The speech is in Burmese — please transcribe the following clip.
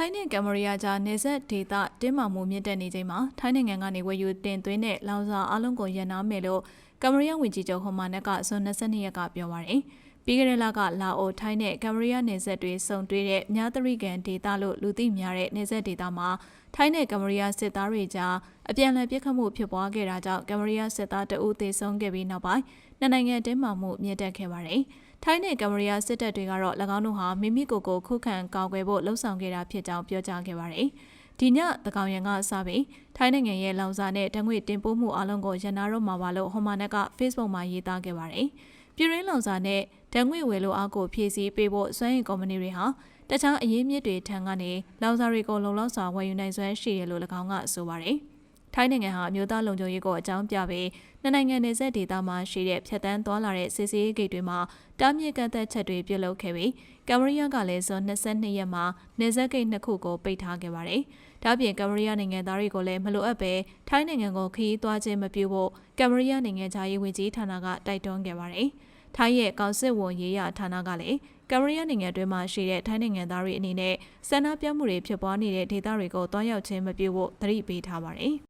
ထိုင်းနဲ့ကမ္ဘောဒီးယားကြားနေဆက်ဒေသတင်းမာမှုမြင့်တက်နေချိန်မှာထိုင်းနိုင်ငံကနေဝယ်ယူတင်သွင်းတဲ့လောင်စာအလုံးကိုရန်နာမယ်လို့ကမ္ဘောဒီးယားဝန်ကြီးချုပ်ဟွန်မာနက်ကဇွန်22ရက်ကပြောပါရယ် ပြီးခဲ့တဲ့လကလာအိုထိုင်းနဲ့ကမ္ဘောဒီးယားနေဆက်တွေစုံတွေ့တဲ့မြားတရိကန်ဒေသလို့လူသိများတဲ့နေဆက်ဒေသမှာထိုင်းနဲ့ကမ္ဘောဒီးယားစစ်သားတွေကြားအပြန်အလှန်ပစ်ခတ်မှုဖြစ်ပွားခဲ့တာကြောင့်ကမ္ဘောဒီးယားစစ်သားတအုပ်သေဆုံးခဲ့ပြီးနောက်ပိုင်းနှစ်နိုင်ငံတင်းမာမှုမြင့်တက်ခဲ့ပါတယ်။ထိုင်းနဲ့ကမ္ဘောဒီးယားစစ်တပ်တွေကတော့၎င်းတို့ဟာမိမိကိုယ်ကိုခုခံကာကွယ်ဖို့လှုံ့ဆော်ခဲ့တာဖြစ်ကြောင်းပြောကြားခဲ့ပါတယ်။ဒီညသကောင်ရန်ကစပြီးထိုင်းနိုင်ငံရဲ့လောင်စာနဲ့တငွေတင်ပို့မှုအလုံးကိုရန်နာတော့မှာပါလို့ဟွန်မာနက်က Facebook မှာရေးသားခဲ့ပါတယ်။ပြည်ရင်းလောင်စာနဲ့ တငွေဝယ်လိုအားကိုဖြည့်ဆည်းပေးဖို့စွမ်းရည်ကုမ္ပဏီတွေဟာတခြားအရေးမြစ်တွေထံကနေလောင်စာတွေကိုလုံလောက်စွာဝယ်ယူနိုင်စွမ်းရှိတယ်လို့၎င်းကဆိုပါတယ်။ထိုင်းနိုင်ငံဟာအမျိုးသားလုံခြုံရေးကိုအကြောင်းပြပြီးနှစ်နိုင်ငံနယ်စပ်ဒေသမှာရှိတဲ့ဖြတ်တန်းသွားလာတဲ့စစ်ဆေးရေးဂိတ်တွေမှာတားမြစ်ကန့်သက်ချက်တွေပြုလုပ်ခဲ့ပြီးကမ္ဘောဒီးယားကလည်းဇွန်22ရက်မှာနယ်စပ်ဂိတ်နှစ်ခုကိုပိတ်ထားခဲ့ပါတယ်။ဒါ့အပြင်ကမ္ဘောဒီးယားနိုင်ငံသားတွေကိုလည်းမလိုအပ်ပဲထိုင်းနိုင်ငံကိုခရီးသွားခြင်းမပြုဖို့ကမ္ဘောဒီးယားနိုင်ငံခြားရေးဝန်ကြီးဌာနကတိုက်တွန်းခဲ့ပါတယ်။ ထိုင်းရဲ့ကောင်စစ်ဝန်ရေးရဌာနကလည်းကမ္ဘောဒီးယားနိုင်ငံတွင်းမှာရှိတဲ့ထိုင်းနိုင်ငံသားတွေအနေနဲ့ဆန္ဒပြမှုတွေဖြစ်ပွားနေတဲ့ဒေသတွေကိုတွားရောက်ခြင်းမပြုဖို့သတိပေးထားပါတယ်။